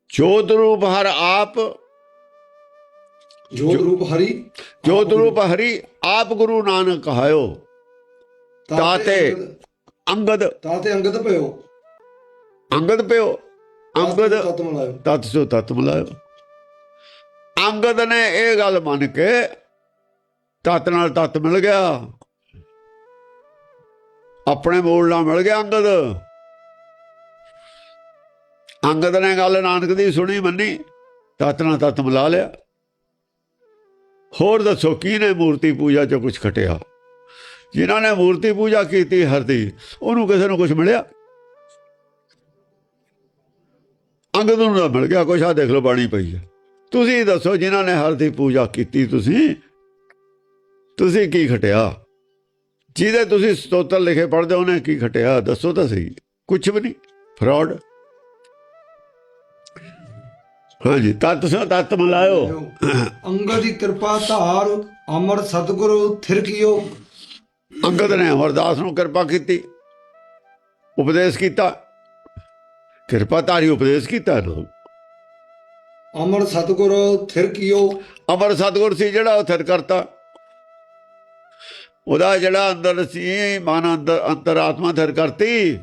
[SPEAKER 2] ਜੋਤ ਰੂਪ ਹਰ ਆਪ
[SPEAKER 1] ਜੋਤ ਰੂਪ ਹਰੀ।
[SPEAKER 2] ਜੋਤ ਰੂਪ ਹਰੀ ਆਪ ਗੁਰੂ ਨਾਨਕ ਕਹਾਇਓ ਤਾਤੇ
[SPEAKER 1] ਅੰਗਦ- ਤਾਤੇ ਅੰਗਦ ਭਇਓ।
[SPEAKER 2] ਅੰਗਦ ਪਿਓ ਅੰਗਦ
[SPEAKER 1] ਤਤ ਮਿਲਾਇਓ।
[SPEAKER 2] ਤਤ ਸੋ ਤਤ ਮਿਲਾਇਓ। ਅੰਗਦ ਨੇ ਇਹ ਗੱਲ ਮੰਨ ਕੇ ਤਤ ਨਾਲ ਤਤ ਮਿਲ ਗਿਆ। ਆਪਣੇ ਮੂਲ ਨਾਲ ਮਿਲ ਗਿਆ ਅੰਗਦ। ਅੰਗਦ ਨੇ ਗੱਲ ਨਾਨਕ ਦੀ ਸੁਣੀ, ਮੰਨੀ, ਤਤ ਨਾਲ ਤਤ ਮਿਲਾ ਲਿਆ। ਹੋਰ ਦੱਸੋ, ਕਿਹਨੇ ਮੂਰਤੀ ਪੂਜਾ ਚੋਂ ਕੁਝ ਖਟਿਆ? ਜਿਨ੍ਹਾਂ ਨੇ ਮੂਰਤੀ ਪੂਜਾ ਕੀਤੀ ਹਰਦੀ, ਉਹਨੂੰ ਕਿਸੇ ਨੂੰ ਕੁਝ ਮਿਲਿਆ? ਅੰਗਦ ਨੂੰ ਤਾਂ ਮਿਲ ਗਿਆ ਕੁਛ ਆ ਦੇਖ ਲਓ, ਬਾਣੀ ਪਈ ਹੈ। ਤੁਸੀਂ ਦੱਸੋ, ਜਿਨ੍ਹਾਂ ਨੇ ਹਰਦੀ ਪੂਜਾ ਕੀਤੀ ਤੁਸੀਂ ਤੁਸੀਂ ਕੀ ਖਟਿਆ? ਜਿਹਦੇ ਤੁਸੀਂ ਸਤੋਤਰ ਲਿਖੇ ਪੜ੍ਹਦੇ ਹੋ ਉਹਨੇ ਕੀ ਖਟਿਆ? ਦੱਸੋ ਤਾਂ ਸਹੀ। ਕੁਝ ਵੀ ਨਹੀਂ। ਫਰਾਡ। ਹਾਂਜੀ ਤਤ ਸੋ ਤਤ ਮਿਲਾਇਓ।
[SPEAKER 1] ਅੰਗਦ ਦੀ ਕਿਰਪਾ ਧਾਰ ਅਮਰ ਸਤਿਗੁਰੂ ਥਿਰਕਿਓ
[SPEAKER 2] ਅੰਗਦ ਨੇ ਅਮਰਦਾਸ ਨੂੰ ਕਿਰਪਾ ਕੀਤੀ ਉਪਦੇਸ਼ ਕੀਤਾ। ਕਿਰਪਾ ਧਾਰੀ ਉਪਦੇਸ਼ ਕੀਤਾ ਨਾ
[SPEAKER 1] ਅਮਰ ਸਤਿਗੁਰੂ ਥਿਰਕਿਓ
[SPEAKER 2] ਅਮਰ ਸਤਗੁਰ ਸੀ ਜਿਹੜਾ ਉਹ ਥਿਰ ਕਰਤਾ। ਉਹਦਾ ਜਿਹੜਾ ਅੰਦਰ ਸੀ ਮਨ ਅੰਦਰ ਅੰਤਰਾਤਮਾ ਥਿਰ ਕਰਤੀ।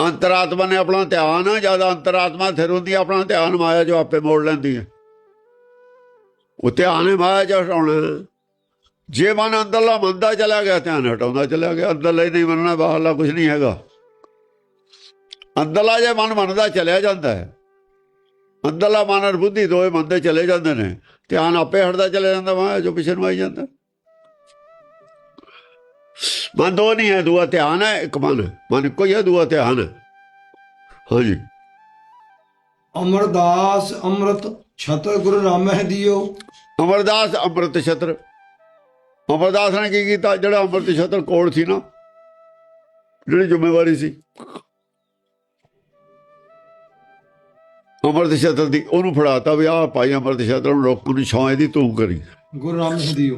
[SPEAKER 2] ਅੰਤਰਾਤਮਾ ਨੇ ਆਪਣਾ ਧਿਆਨ ਜ਼ਿਆਦਾ ਅੰਤਰਾਤਮਾ ਥਿਰ ਹੁੰਦੀ ਹੈ, ਆਪਣਾ ਧਿਆਨ ਮਾਇਆ ਜੋ ਆਪੇ ਮੋੜ ਲੈਂਦੀ ਹੈ ਉਹ ਧਿਆਨ ਹੈ ਮਾਇਆ ਜੋ ਹਟਾਉਣਾ। ਜੇ ਮਨ ਅੰਦਰਲਾ ਮੰਦਾ ਚਲਾ ਗਿਆ ਧਿਆਨ ਹਟਾਉਂਦਾ ਚਲਾ ਗਿਆ ਅੰਦਰਲਾ ਹੀ ਨਹੀਂ ਮੰਨਣਾ ਬਾਹਰਲਾ ਕੁਝ ਨਹੀਂ ਹੈਗਾ। ਅੰਦਰਲਾ ਜੇ ਮਨ ਮੰਨਦਾ ਚਲਿਆ ਜਾਂਦਾ ਹੈ ਅੰਦਰਲਾ ਮਨ ਔਰ ਬੁੱਧੀ ਦੋਵੇਂ ਮੰਨਦੇ ਚਲੇ ਜਾਂਦੇ ਨੇ। ਧਿਆਨ ਆਪੇ ਹਟਦਾ ਚਲੇ ਜਾਂਦਾ ਵਾ ਜੋ ਪਿਛੇ ਨੂੰ ਆਈ ਜਾਂਦਾ। ਮਨ ਦੋ ਨਹੀਂ ਹੈ ਦੂਆ ਧਿਆਨ ਹੈ ਇੱਕ ਮਨ। ਮਨ ਕੋਈ ਹੈ ਦੂਆ ਧਿਆਨ। ਹੈ ਹਾਂਜੀ।
[SPEAKER 1] ਅਮਰਦਾਸ ਅੰਮ੍ਰਿਤ ਛਤਰ ਗੁਰੂ ਰਾਮਹਿ ਦਿਓ।
[SPEAKER 2] ਅਮਰਦਾਸ ਅੰਮ੍ਰਿਤ ਛਤਰ। ਅਮਰਦਾਸ ਨੇ ਕੀ ਕੀਤਾ? ਜਿਹੜਾ ਅੰਮ੍ਰਿਤ ਛਤਰ ਕੋਲ ਸੀ ਨਾ ਜਿਹੜੀ ਜ਼ਿੰਮੇਵਾਰੀ ਸੀ। ਅੰਮ੍ਰਿਤ ਛਤਰ ਦੀ ਉਹਨੂੰ ਫੜਾਤਾ ਵੀ ਆਹ ਭਾਈ ਅੰਮ੍ਰਿਤ ਛਤਰ ਨੂੰ ਲੋਕਾਂ ਨੂੰ ਛਾਂ ਇਹਦੀ ਤੂੰ ਕਰੀ।
[SPEAKER 1] ਗੁਰੂ ਰਾਮਦਾਸ ਦਿਓ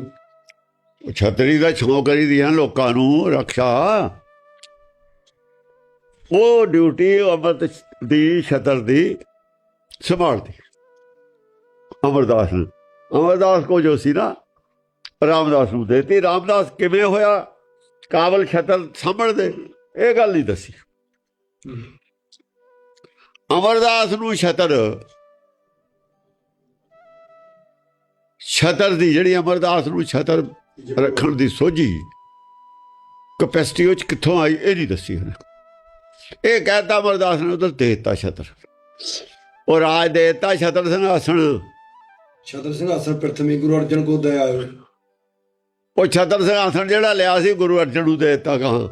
[SPEAKER 2] ਉਹ। ਛਤਰੀ ਦਾ ਛਾਂ ਕਰੀ ਦੀਆਂ ਲੋਕਾਂ ਨੂੰ ਰੱਖਿਆ। ਉਹ ਡਿਊਟੀ ਅੰਮ੍ਰਿਤ ਦੀ ਛਤਰ ਦੀ ਸੰਭਾਲਦੀ। ਅਮਰਦਾਸ ਨੇ। ਅਮਰਦਾਸ ਕੋ ਜੋ ਸੀ ਨਾ ਰਾਮਦਾਸ ਨੂੰ ਦੇਤੀ। ਰਾਮਦਾਸ ਕਿਵੇਂ ਹੋਇਆ? ਕਾਬਲ ਛਤਰ ਸੰਭਲਦੇ ਇਹ ਗੱਲ ਨਹੀਂ ਦੱਸੀ। ਅਮਰਦਾਸ ਨੂੰ ਛਤਰ। ਛਤਰ ਦੀ ਜਿਹੜੀ ਅਮਰਦਾਸ ਨੂੰ ਛਤਰ ਰੱਖਣ ਦੀ ਸੋਝੀ ਕਪੈਸਿਟੀ ਉਹ ਕਿੱਥੋਂ ਆਈ ਇਹ ਨਹੀਂ ਦੱਸੀ ਉਹਨੇ। ਇਹ ਕਹਿਤਾ ਅਮਰਦਾਸ ਨੇ ਉਧਰ ਦੇਤਾ ਛਤਰ। ਉਹ ਰਾਜ ਦੇਤਾ ਛਤਰ ਸਿੰਘਾਸਣ।
[SPEAKER 1] ਛਤਰ ਸਿੰਘਾਸਨ ਪ੍ਰਥਮੀ ਗੁਰੂ ਅਰਜਨ ਕੋ ਦਇਆ
[SPEAKER 2] ਉਹ ਛਤਰ ਸਿੰਘਾਸਣ ਜਿਹੜਾ ਲਿਆ ਸੀ ਗੁਰੂ ਅਰਜਨ ਨੂੰ ਦੇ ਦਿੱਤਾ ਕਹਾਂ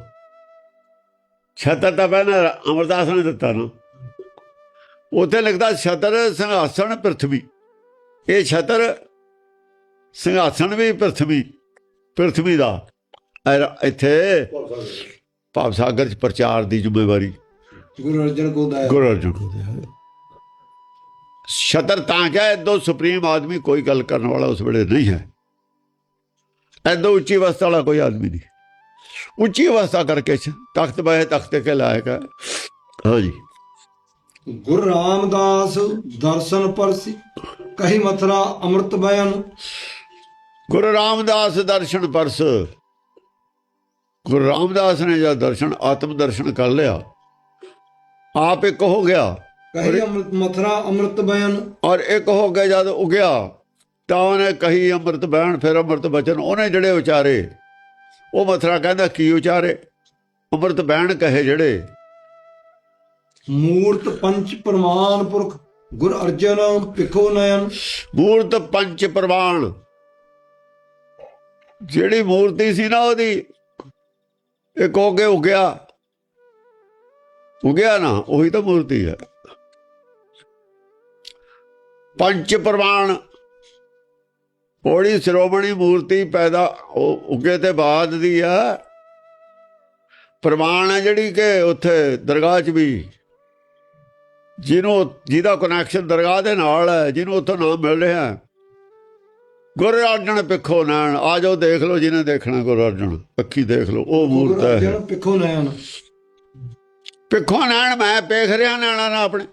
[SPEAKER 2] ਛਤਰ ਤਾਂ ਪਹਿਲਾਂ ਅਮਰਦਾਸ ਨੇ ਦਿੱਤਾ ਨਾ। ਉੱਥੇ ਲਿਖਦਾ ਛਤਰ ਸਿੰਘਾਸਣ ਪ੍ਰਥਵੀ। ਇਹ ਛਤਰ ਸਿੰਘਾਸਣ ਵੀ ਪ੍ਰਥਵੀ ਪ੍ਰਥਵੀ ਦਾ। ਇੱਥੇ ਭਾਵ ਸਾਗਰ ਚ ਪ੍ਰਚਾਰ ਦੀ ਜ਼ਿੰਮੇਵਾਰੀ।
[SPEAKER 1] ਗੁਰੂ ਅਰਜਨ ਕੋ ਦਇਆ
[SPEAKER 2] ਗੁਰੂ ਅਰਜਨ ਨੂੰ ਦੇ ਛਤਰ ਤਾਂ ਕਿ ਐਦੋਂ ਸੁਪਰੀਮ ਆਦਮੀ ਕੋਈ ਗੱਲ ਕਰਨ ਵਾਲਾ ਉਸ ਵੇਲੇ ਨਹੀਂ ਹੈ। ਐਦੋਂ ਉੱਚੀ ਅਵਸਥਾ ਵਾਲਾ ਕੋਈ ਆਦਮੀ ਨਹੀਂ। ਉੱਚੀ ਅਵਸਥਾ ਕਰਕੇ ਤਖਤ ਬਹਿ ਤਖਤ ਕੇ ਲਾਇਕ ਹੈ। ਹਾਂਜੀ।
[SPEAKER 1] ਗੁਰੂ ਰਾਮਦਾਸ ਦਰਸ਼ਨ ਪਰਸੀ ਕਹੀ ਮਥਰਾ ਅੰਮ੍ਰਿਤ ਬਯਨ
[SPEAKER 2] ਗੁਰੂ ਰਾਮਦਾਸ ਦਰਸ਼ਨ ਪਰਸ। ਗੁਰੂ ਰਾਮਦਾਸ ਨੇ ਜਦ ਦਰਸ਼ਨ ਆਤਮ ਦਰਸ਼ਨ ਕਰ ਲਿਆ ਆਪ ਇੱਕ ਹੋ ਗਿਆ।
[SPEAKER 1] ਕਹੀ ਅੰਮ੍ਰਿਤ ਮਥਰਾ ਅੰਮ੍ਰਿਤ ਬਯਨ
[SPEAKER 2] ਔਰ ਇੱਕ ਹੋ ਕੇ ਜਦ ਉਗਿਆ ਤਾਂ ਉਹਨੇ ਕਹੀ ਅੰਮ੍ਰਿਤ ਬਹਿਣ ਫਿਰ ਅੰਮ੍ਰਿਤ ਬਚਨ ਉਹਨੇ ਜਿਹੜੇ ਉਚਾਰੇ ਉਹ ਮਥਰਾ ਕਹਿੰਦਾ ਕੀ ਉਚਾਰੇ? ਅੰਮ੍ਰਿਤ ਬਹਿਣ ਕਹੇ ਜਿਹੜੇ।
[SPEAKER 1] ਮੂਰਤ ਪੰਚ ਪ੍ਰਮਾਨ ਪੁਰਖ, ਗੁਰ ਅਰਜਨ ਪਿਖੋ ਨਯਨ
[SPEAKER 2] ਮੂਰਤ ਪੰਚ ਪ੍ਰਵਾਨ ਜਿਹੜੀ ਮੂਰਤੀ ਸੀ ਨਾ ਉਹਦੀ ਇੱਕ ਹੋ ਕੇ ਉਗਿਆ? ਉਗਿਆ ਨਾ, ਉਹੀ ਤਾਂ ਮੂਰਤੀ ਹੈ। ਪੰਚ ਪ੍ਰਵਾਨ ਉਹਦੀ ਸ਼੍ਰੋਮਣੀ ਮੂਰਤੀ ਪੈਦਾ, ਉਹ ਉਗੇ ਤੇ ਬਾਅਦ ਦੀ ਆ ਪ੍ਰਵਾਨ ਹੈ ਜਿਹੜੀ ਕਿ ਉੱਥੇ ਦਰਗਾਹ 'ਚ ਵੀ। ਜਿਹਨੂੰ ਜਿਹਦਾ ਕਨੈਕਸ਼ਨ ਦਰਗਾਹ ਦੇ ਨਾਲ ਹੈ ਜਿਹਨੂੰ ਉੱਥੋਂ ਨਾਮ ਮਿਲ ਰਿਹਾ ਹੈ। ਗੁਰੂ ਅਰਜਨ ਪਿੱਖੋ ਨੈਣ ਆ ਜਾਓ ਦੇਖ ਲਓ ਜਿਹਨੇ ਦੇਖਣਾ ਗੁਰੂ ਅਰਜਨ ਅੱਖੀ ਦੇਖ ਲਓ ਉਹ ਮੂਰਤ ਹੈ
[SPEAKER 1] ਅਰਜਨ ਪਿਖੋ ਨਯਨ
[SPEAKER 2] ਪਿੱਖੋ ਨੈਣ ਮੈਂ ਪੇਖ ਰਿਹਾ ਨੈਣਾ ਨਾ ਆਪਣੇ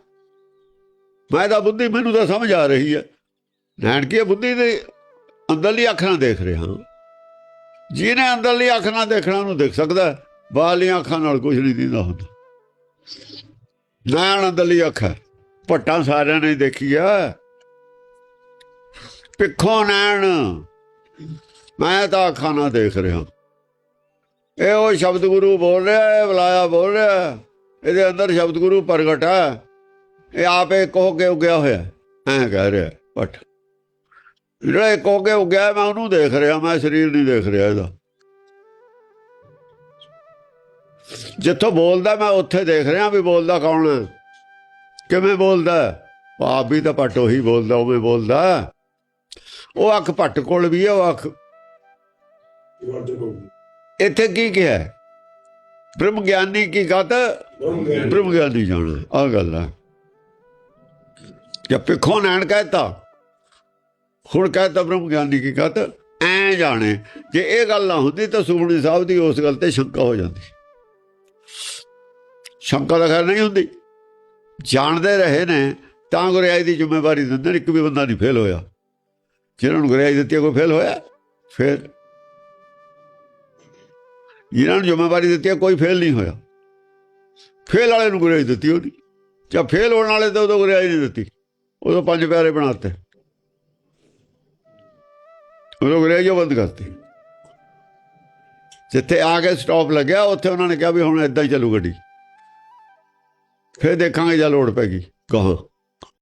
[SPEAKER 2] ਮੈਂ ਤਾਂ ਬੁੱਧੀ ਮੈਨੂੰ ਤਾਂ ਸਮਝ ਆ ਰਹੀ ਹੈ ਨੈਣ ਕੀ? ਬੁੱਧੀ ਦੇ ਅੰਦਰਲੀ ਅੱਖ ਨਾਲ ਦੇਖ ਰਿਹਾ ਜਿਹਨੇ ਅੰਦਰਲੀ ਅੱਖ ਨਾਲ ਦੇਖਣਾ ਉਹਨੂੰ ਦੇਖ ਸਕਦਾ। ਬਾਹਰਲੀਆਂ ਅੱਖਾਂ ਨਾਲ ਕੁਝ ਨਹੀਂ ਦਿੰਦਾ ਹੁੰਦਾ ਨੈਣ ਅੰਦਰਲੀ ਅੱਖ। ਹੈ ਭੱਟਾਂ ਸਾਰਿਆਂ ਨੇ ਦੇਖੀ ਹੈ ਪਿੱਖੋ ਨੈਣ। ਮੈਂ ਤਾਂ ਅੱਖਾਂ ਨਾਲ ਦੇਖ ਰਿਹਾ। ਇਹ ਉਹ ਸ਼ਬਦ ਗੁਰੂ ਬੋਲ ਰਿਹਾ ਹੈ ਬੁਲਾਇਆ ਬੋਲ ਰਿਹਾ। ਇਹਦੇ ਅੰਦਰ ਸ਼ਬਦ ਗੁਰੂ ਪ੍ਰਗਟ ਹੈ। ਇਹ ਆਪੇ ਕੋ ਕੇ ਉਗਿਆ ਹੋਇਆ ਹੈ। ਐਂ ਕਹਿ ਰਿਹਾ ਪਟ ਜਿਹੜਾ ਇਹ ਕੋ ਕੇ ਉਗਿਆ, ਮੈਂ ਉਹਨੂੰ ਦੇਖ ਰਿਹਾ, ਮੈਂ ਸਰੀਰ ਨਹੀਂ ਦੇਖ ਰਿਹਾ ਇਹਦਾ। ਜਿੱਥੋਂ ਬੋਲਦਾ ਮੈਂ ਉੱਥੇ ਦੇਖ ਰਿਹਾ ਵੀ ਬੋਲਦਾ ਕੌਣ ਹੈ। ਕਿਵੇਂ ਬੋਲਦਾ? ਆਪ ਵੀ ਤਾਂ ਪਟ ਉਹੀ ਬੋਲਦਾ ਉਵੇਂ ਬੋਲਦਾ। ਉਹ ਅੱਖ ਪੱਟ ਕੋਲ ਵੀ ਹੈ ਉਹ ਅੱਖ। ਇੱਥੇ ਕੀ ਕਿਹਾ? ਬ੍ਰਹਮ ਗਿਆਨੀ ਕੀ ਗਤ ਬ੍ਰਹਮ ਗਿਆਨੀ ਜਾਣਾ ਆ ਗੱਲ ਹੈ। ਜੇ ਪਿੱਖੋਂ ਨੈਣ ਕਹਿਤਾ। ਹੁਣ ਕਹਿਤਾ ਬ੍ਰਹਮ ਗਿਆਨੀ ਕੀ ਗਤ ਐ ਜਾਣੇ ਜੇ ਇਹ ਗੱਲ ਨਾ ਹੁੰਦੀ ਤਾਂ ਸੁਖਮਨੀ ਸਾਹਿਬ ਦੀ ਉਸ ਗੱਲ ਤੇ ਸ਼ੰਕਾ ਹੋ ਜਾਂਦੀ। ਸ਼ੰਕਾ ਦਾ ਖੈਰ ਨਹੀਂ ਹੁੰਦੀ। ਜਾਣਦੇ ਰਹੇ ਨੇ, ਤਾਂ ਗੁਰਿਆਈ ਦੀ ਜ਼ਿੰਮੇਵਾਰੀ ਦਿੰਦੇ ਨੇ, ਇੱਕ ਵੀ ਬੰਦਾ ਨਹੀਂ ਫੇਲ ਹੋਇਆ। ਜਿਹਨਾਂ ਨੂੰ ਗੁਰਿਆਈ ਦਿੱਤੀ ਕੋਈ ਫੇਲ ਹੋਇਆ, ਫਿਰ ਜਿਹਨਾਂ ਨੂੰ ਜ਼ਿੰਮੇਵਾਰੀ ਦਿੱਤੀ ਕੋਈ ਫੇਲ ਨਹੀਂ ਹੋਇਆ। ਫੇਲ ਵਾਲੇ ਨੂੰ ਗੁਰਿਆਈ ਦਿੱਤੀ ਉਹਦੀ। ਜਾਂ ਫੇਲ ਹੋਣ ਵਾਲੇ ਤਾਂ ਉਦੋਂ ਗੁਰਿਆਈ ਨਹੀਂ ਦਿੱਤੀ। ਉਦੋਂ ਪੰਜ ਪਿਆਰੇ ਬਣਾਤੇ ਉਦੋਂ ਗੁਰਿਆਈ ਬੰਦ ਕਰਤੀ। ਜਿੱਥੇ ਆ ਕੇ ਸਟਾਪ ਲੱਗਿਆ, ਉੱਥੇ ਉਹਨਾਂ ਨੇ ਕਿਹਾ ਵੀ ਹੁਣ ਇਦਾਂ ਹੀ ਚੱਲੂ ਗੱਡੀ। ਫਿਰ ਦੇਖਾਂਗੇ ਜਾਂ ਲੋੜ ਪੈ ਗਈ। ਕਹਾਂ।